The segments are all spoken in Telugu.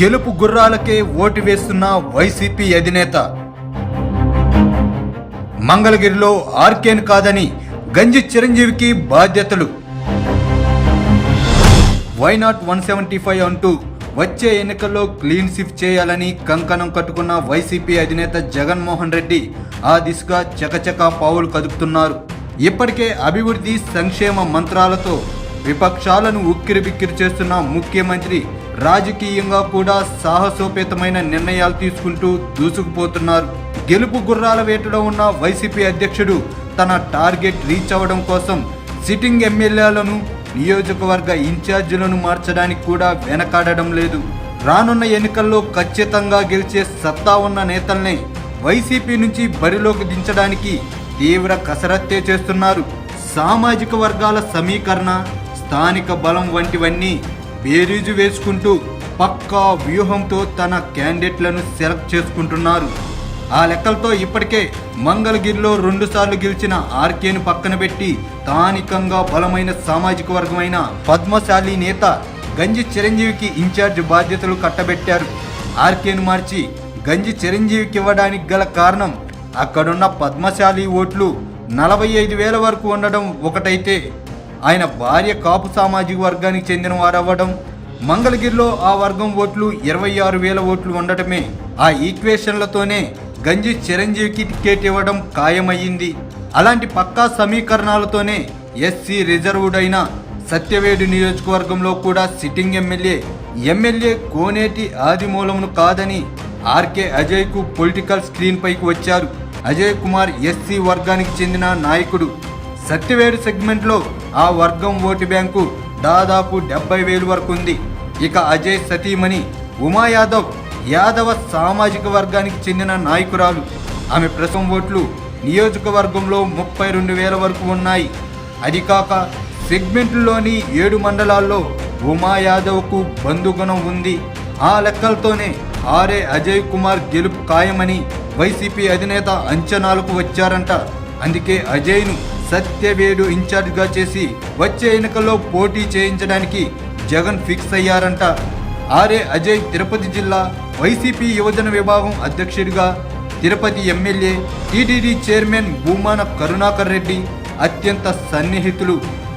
గెలుపు గుర్రాలకే ఓటు వేస్తున్న వైసీపీ అధినేత. మంగళగిరిలో ఆర్కేన్ కాదని గంజి చిరంజీవికి బాధ్యతలు. Why not one seventy five అంటూ వచ్చే ఎన్నికల్లో క్లీన్ స్విప్ చేయాలని కంకణం కట్టుకున్న వైసీపీ అధినేత జగన్మోహన్ రెడ్డి ఆ దిశగా చకచక పావులు కదుపుతున్నారు. ఇప్పటికే అభివృద్ధి సంక్షేమ మంత్రాలతో విపక్షాలను ఉక్కిరిబిక్కిరి చేస్తున్న ముఖ్యమంత్రి రాజకీయంగా కూడా సాహసోపేతమైన నిర్ణయాలు తీసుకుంటూ దూసుకుపోతున్నారు. గెలుపు గుర్రాల వేటలో ఉన్న వైసీపీ అధ్యక్షుడు తన టార్గెట్ రీచ్ అవ్వడం కోసం సిట్టింగ్ ఎమ్మెల్యేలను నియోజకవర్గ ఇన్ఛార్జీలను మార్చడానికి కూడా వెనకాడడం లేదు. రానున్న ఎన్నికల్లో ఖచ్చితంగా గెలిచే సత్తా ఉన్న నేతల్ని వైసీపీ నుంచి బరిలోకి దించడానికి తీవ్ర కసరత్తే చేస్తున్నారు. సామాజిక వర్గాల సమీకరణ స్థానిక బలం వంటివన్నీ బేరీజు వేసుకుంటూ పక్కా వ్యూహంతో తన క్యాండిడేట్లను సెలెక్ట్ చేసుకుంటున్నారు. ఆ లెక్కలతో ఇప్పటికే మంగళగిరిలో రెండుసార్లు గెలిచిన ఆర్కేను పక్కన పెట్టి స్థానికంగా బలమైన సామాజిక వర్గమైన పద్మశాలి నేత గంజి చిరంజీవికి ఇన్ఛార్జ్ బాధ్యతలు కట్టబెట్టారు. ఆర్కేను మార్చి గంజి చిరంజీవికి ఇవ్వడానికి గల కారణం అక్కడున్న పద్మశాలి ఓట్లు నలభై ఐదు వేల వరకు ఉండడం ఒకటైతే ఆయన భార్య కాపు సామాజిక వర్గానికి చెందిన వారవ్వడం. మంగళగిరిలో ఆ వర్గం ఓట్లు ఇరవై ఆరు వేల ఓట్లు ఉండటమే ఆ ఈక్వేషన్లతోనే గంజి చిరంజీవికి టికెట్ ఇవ్వడం ఖాయమయ్యింది. అలాంటి పక్కా సమీకరణాలతోనే ఎస్సీ రిజర్వ్డ్ అయిన సత్యవేడు నియోజకవర్గంలో కూడా సిట్టింగ్ ఎమ్మెల్యే ఎమ్మెల్యే కోనేటి ఆదిమూలమును కాదని ఆర్కే అజయ్కు పొలిటికల్ స్క్రీన్ పైకి వచ్చారు. అజయ్ కుమార్ ఎస్సీ వర్గానికి చెందిన నాయకుడు. సత్యవేడు సెగ్మెంట్లో ఆ వర్గం ఓటు బ్యాంకు దాదాపు డెబ్బై వేలు వరకు ఉంది. ఇక అజయ్ సతీమణి ఉమా యాదవ్ యాదవ సామాజిక వర్గానికి చెందిన నాయకురాలు. ఆమె ప్రసవం ఓట్లు నియోజకవర్గంలో ముప్పై రెండు వేల వరకు ఉన్నాయి. అది కాక సెగ్మెంట్లోని ఏడు మండలాల్లో ఉమా యాదవ్కు బంధుగుణం ఉంది. ఆ లెక్కలతోనే ఆర్ఏ అజయ్ కుమార్ గెలుపు ఖాయమని వైసీపీ అధినేత అంచనాలకు వచ్చారంట. అందుకే అజయ్ను సత్యవేడు ఇన్ఛార్జ్గా చేసి వచ్చే ఎన్నికల్లో పోటీ చేయించడానికి జగన్ ఫిక్స్ అయ్యారంట. ఆర్ఏ అజయ్ తిరుపతి జిల్లా వైసీపీ యువజన విభాగం అధ్యక్షుడిగా Tirupati MLA TTD chairman Bhumana Karunakar Reddy అత్యంత సన్నిహితులు.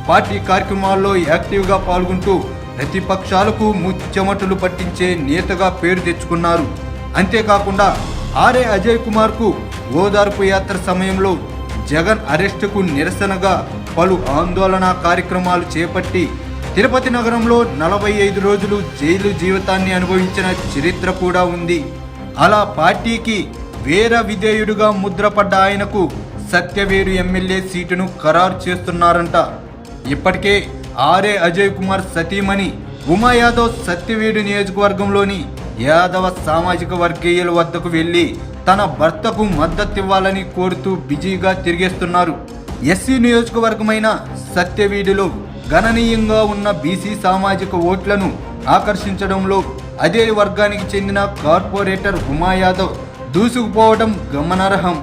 పార్టీ కార్యక్రమాల్లో యాక్టివ్గా పాల్గొంటూ ప్రతిపక్షాలకు ముచ్చెమటలు పట్టించే నేతగా పేరు తెచ్చుకున్నారు. అంతేకాకుండా ఆర్ఏ అజయ్ కుమార్కు ఓదార్పు యాత్ర సమయంలో జగన్ అరెస్టుకు నిరసనగా పలు ఆందోళన కార్యక్రమాలు చేపట్టి తిరుపతి నగరంలో నలభై ఐదు రోజులు జైలు జీవితాన్ని అనుభవించిన చరిత్ర కూడా ఉంది. అలా పార్టీకి వీర విధేయుడుగా ముద్రపడ్డ ఆయనకు సత్యవేరు ఎమ్మెల్యే సీటును ఖరారు చేస్తున్నారంట. ఇప్పటికే ఆర్ఏ అజయ్ కుమార్ సతీమణి ఉమా యాదవ్ సత్యవేడు నియోజకవర్గంలోని యాదవ సామాజిక వర్గీయుల వద్దకు వెళ్ళి తన భర్తకు మద్దతివ్వాలని కోరుతూ బిజీగా తిరిగేస్తున్నారు. ఎస్సీ నియోజకవర్గమైన సత్యవీడిలో గణనీయంగా ఉన్న బీసీ సామాజిక ఓట్లను ఆకర్షించడంలో అదే వర్గానికి చెందిన కార్పొరేటర్ ఉమా యాదవ్ దూసుకుపోవడం గమనార్హం.